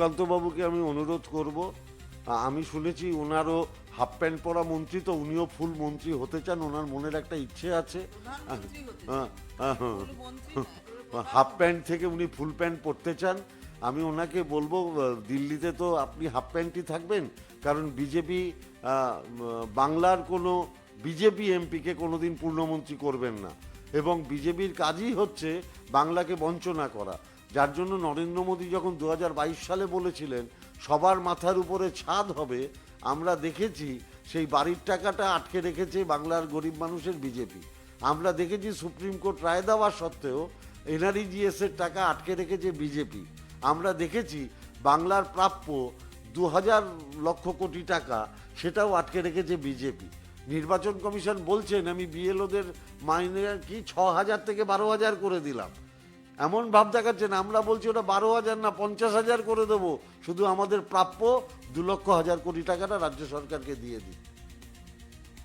সুকান্তবাবুকে আমি অনুরোধ করব আমি শুনেছি ওনারও হাফ প্যান্ট পরা মন্ত্রী তো উনিও ফুল মন্ত্রী হতে চান ওনার মনের একটা ইচ্ছে আছে। হাফ প্যান্ট থেকে উনি ফুল প্যান্ট পরতে চান। আমি ওনাকে বলব দিল্লিতে তো আপনি হাফ প্যান্টই থাকবেন কারণ বিজেপি বাংলার কোনো বিজেপি এমপিকে কোনোদিন পূর্ণমন্ত্রী করবেন না। এবং বিজেপির কাজই হচ্ছে বাংলাকে বঞ্চনা করা। যার জন্য নরেন্দ্র মোদী যখন দু হাজার বাইশ সালে বলেছিলেন, সবার মাথার উপরে ছাদ হবে, আমরা দেখেছি সেই বাড়ির টাকাটা আটকে রেখেছে বাংলার গরিব মানুষের বিজেপি। আমরা দেখেছি সুপ্রিম কোর্ট রায় দেওয়া সত্ত্বেও এনআরইজিএস এর টাকা আটকে রেখেছে বিজেপি। আমরা দেখেছি বাংলার প্রাপ্য দু হাজার লক্ষ কোটি টাকা সেটাও আটকে রেখেছে বিজেপি। নির্বাচন কমিশন বলছেন, আমি বিএলওদের মাইনে কি ছ হাজার থেকে বারো হাজার করে দিলাম। এমন ভাব দেখাচ্ছেন আমরা বলছি ওটা বারো হাজার না পঞ্চাশ হাজার করে দেবো। শুধু আমাদের প্রাপ্য দু লক্ষ হাজার কোটি টাকাটা রাজ্য সরকারকে দিয়ে দিই।